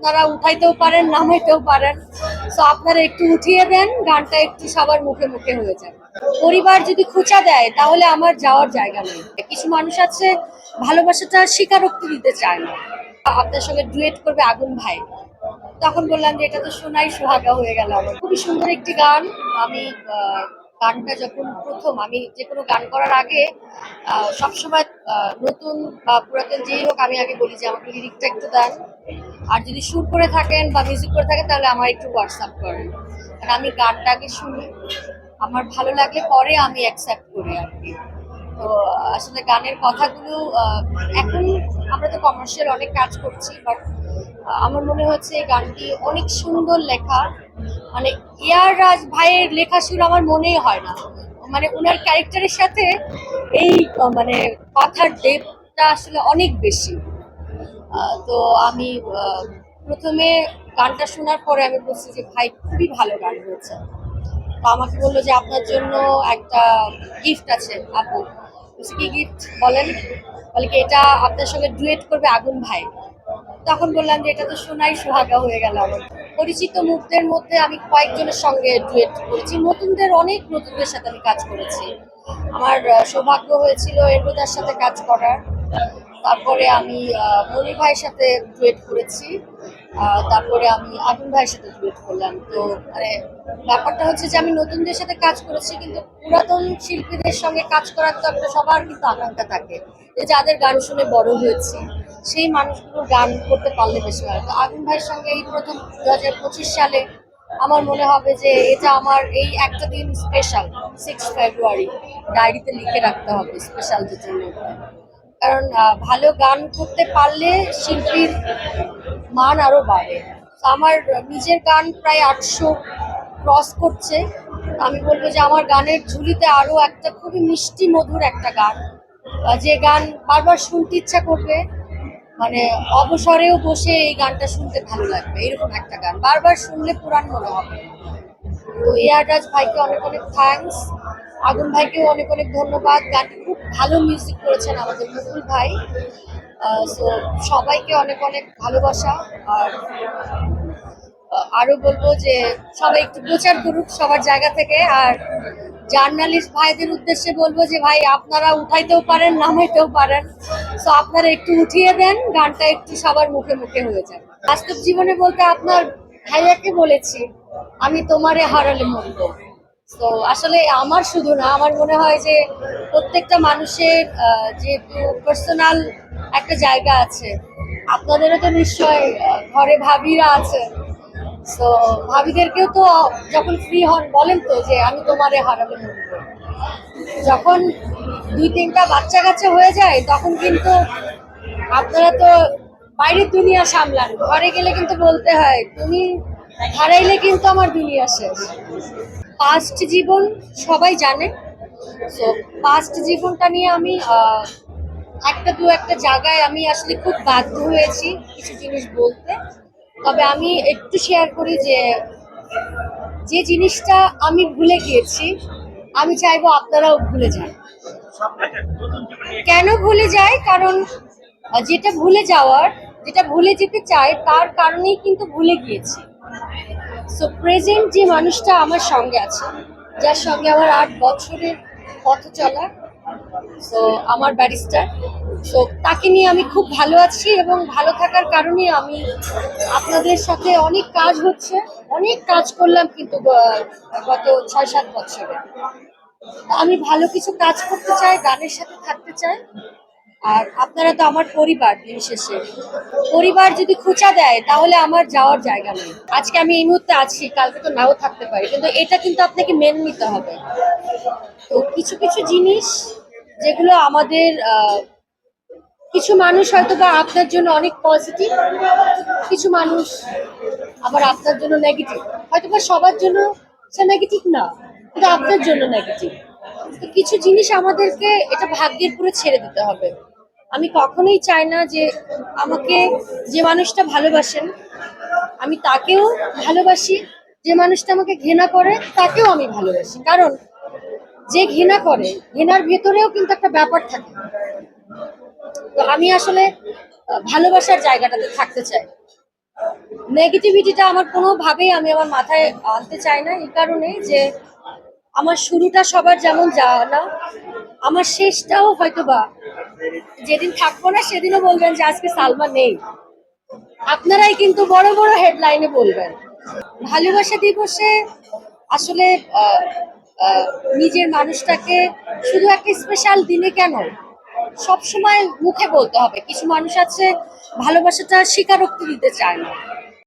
আপনারা উঠাইতেও পারেন, নামাইতেও পারেন। তো আপনারা একটু উঠিয়ে দেন, গানটা একটু সবার মুখে মুখে হয়ে যায় পরিবার যদি খুঁচা দেয়, তাহলে আমার যাওয়ার জায়গা নেই। কিছু মানুষ আছে, ভালোবাসাটা স্বীকারোক্তি দিতে চায় না। আপনার সঙ্গে ডুয়েট করবে আগুন ভাই। তখন বললাম যে, এটা তো শোনাই সোহাগা হয়ে গেল আমার। খুবই সুন্দর একটি গান। আমি গানটা যখন প্রথম, আমি যে কোনো গান করার আগে সবসময় নতুন বা পুরাতন যেই হোক, আমি আগে বলি যে আমাকে লিরিকটা একটু দেন। আর যদি সুর করে থাকেন বা মিউজিক করে থাকেন, তাহলে আমার একটু হোয়াটসঅ্যাপ করেন। কারণ আমি গানটা আগে শুনি, আমার ভালো লাগলে পরে আমি অ্যাকসেপ্ট করি আর কি। তো, আসলে গানের কথাগুলো এখন আমরা তো কমার্শিয়াল অনেক কাজ করছি বাট আমার মনে হচ্ছে এই গানটি অনেক সুন্দর লেখা। মানে ইয়ার রাজ ভাইয়ের লেখা সুর আমার মনেই হয় না। মানে ওনার ক্যারেক্টারের সাথে এই মানে কথার ডেপটা আসলে অনেক বেশি। তো আমি প্রথমে গানটা শোনার পরে আমি বলছি যে ভাই খুবই ভালো গান হয়েছে। তো আমাকে বলল যে আপনার জন্য একটা গিফট আছে আপু। বলছি, কি গিফট বলেন। বলে কি এটা আপনার সঙ্গে ডুয়েট করবে আগুন ভাই। তখন বললাম যে এটা তো শোনাই সোহাগা হয়ে গেল আমার। পরিচিত মুখদের মধ্যে আমি কয়েকজনের সঙ্গে ডুয়েট করেছি। নতুনদের, অনেক নতুনদের সাথে আমি কাজ করেছি। আমার সৌভাগ্য হয়েছিল এরবোদার সাথে কাজ করার। তারপরে আমি মনির ভাইয়ের সাথে ডুয়েট করেছি। তারপরে আমি আগুন ভাইয়ের সাথে ডুয়েট করলাম। তো মানে ব্যাপারটা হচ্ছে যে আমি নতুনদের সাথে কাজ করেছি, কিন্তু পুরাতন শিল্পীদের সঙ্গে কাজ করার তো একটা সবার কিন্তু আকাঙ্ক্ষা থাকে যে যাদের গান শুনে বড় হয়েছি, সেই মানুষগুলো গান করতে পারলে বেশি ভালো তো আগুন ভাইয়ের সঙ্গে এই প্রথম দু সালে আমার মনে হবে যে এটা আমার এই একটা দিন স্পেশাল সিক্স ফেব্রুয়ারি ডায়েরিতে লিখে রাখতে হবে স্পেশাল যেটার মধ্যে কারণ ভালো গান করতে পারলে শিল্পীর মান আরও বাড়ে। আমার নিজের গান প্রায় আটশো ক্রস করছে। আমি বলব যে আমার গানের ঝুলিতে আরও একটা খুবই মিষ্টি মধুর একটা গান। যে গান বারবার শুনতে ইচ্ছা করবে মানে অবসরেও বসে এই গানটা শুনতে ভালো লাগবে। এরকম একটা গান। বারবার শুনলে পুরান মনে হবে। তো এয়াররাজ ভাইকে অনেক অনেক থ্যাঙ্কস আগুন ভাইকেও অনেক অনেক ধন্যবাদ। গানটি খুব ভালো মিউজিক করেছেন আমাদের মুকুল ভাই। সো সবাইকে অনেক অনেক ভালোবাসা। আর আরও বলব যে সবাই একটু প্রচার করুক সবার জায়গা থেকে। আর জার্নালিস্ট ভাইদের উদ্দেশ্যে বলব যে ভাই, আপনারা উঠাইতেও পারেন, নামাইতেও পারেন। তো আপনারা একটু উঠিয়ে দেন, গানটা একটু সবার মুখে মুখে হয়ে যায় বাস্তব জীবনে বলতে আপনার ভাইয়াকে বলেছি, আমি তোমারে হারালে মরবো। তো আসলে আমার শুধু না, আমার মনে হয় যে প্রত্যেকটা মানুষের যেহেতু পার্সোনাল একটা জায়গা আছে, আপনাদেরও তো নিশ্চয় ঘরে ভাবিরা আছে তো ভাবিদেরকেও তো যখন ফ্রি হন, বলেন তো যে আমি তোমারে হারালে মরবো যখন দুই তিনটা বাচ্চা কাচ্চা হয়ে যায়, তখন কিন্তু আপনারা তো বাইরের দুনিয়া সামলান। ঘরে গেলে কিন্তু বলতে হয়, তুমি হারাইলে কিন্তু আমার দুনিয়া শেষ। পাস্ট জীবন সবাই জানে। সো পাস্ট জীবনটা নিয়ে আমি একটা দু একটা জায়গায় আমি আসলে খুব বাধ্য হয়েছি কিছু জিনিস বলতে। তবে আমি একটু শেয়ার করি যে যে জিনিসটা আমি ভুলে গিয়েছি, আমি চাইব আপনারাও ভুলে যান। কেন ভুলে যায় কারণ, যেটা ভুলে যাওয়ার, যেটা ভুলে যেতে চায় তার কারণেই কিন্তু ভুলে গিয়েছি। সো প্রেজেন্ট যে মানুষটা আমার সঙ্গে আছে, যার সঙ্গে আমার আট বছরের পথ চলা সো আমার ব্যারিস্টার সো তাকে নিয়ে আমি খুব ভালো আছি এবং ভালো থাকার কারণে আমি আপনাদের সাথে অনেক কাজ হচ্ছে, অনেক কাজ করলাম কিন্তু গত ছয় সাত বছরে। আমি ভালো কিছু কাজ করতে চাই, গানের সাথে থাকতে চাই আর আপনারা তো আমার পরিবার দিন শেষে। পরিবার যদি খুঁচা দেয়, তাহলে আমার যাওয়ার জায়গা নেই। আজকে আমি এই মুহূর্তে আছি, কালকে তো নাও থাকতে পারি, কিন্তু এটা কিন্তু আপনাকে মেনে নিতে হবে। তো কিছু কিছু জিনিস যেগুলো আমাদের কিছু মানুষ হয়তো বা আপনার জন্য অনেক পজিটিভ কিছু মানুষ আবার আপনার জন্য নেগেটিভ হয়তো বা সবার জন্য সে নেগেটিভ না, কিন্তু আপনার জন্য নেগেটিভ কিছু জিনিস আমাদেরকে এটা ভাগ্যের পুরো ছেড়ে দিতে হবে। আমি কখনোই চাই না যে আমাকে যে মানুষটা ভালোবাসেন, আমি তাকেও ভালোবাসি, যে মানুষটা আমাকে ঘৃণা করে, তাকেও আমি ভালোবাসি। কারণ যে ঘৃণা করে, ঘৃণার ভেতরেও কিন্তু একটা ব্যাপার থাকে। তো আমি আসলে ভালোবাসার জায়গাটাতে থাকতে চাই। নেগেটিভিটিটা আমার কোনোভাবেই আমি আমার মাথায় আনতে চাই না, এই কারণে যে আমার শুরুটা সবার যেমন জানা আমার শেষটাও হয়তো বা যেদিন থাকব না সেদিনও বলবেন যে আজকে সালমা নেই। আপনারাই কিন্তু বড় বড় হেডলাইনে বলবেন। ভালোবাসা দিবসে আসলে নিজের মানুষটাকে শুধু একটা স্পেশাল দিনে কেন? সব সময় মুখে বলতে হবে, কিছু মানুষ আছে ভালোবাসাটা স্বীকারোক্তি দিতে চায় না।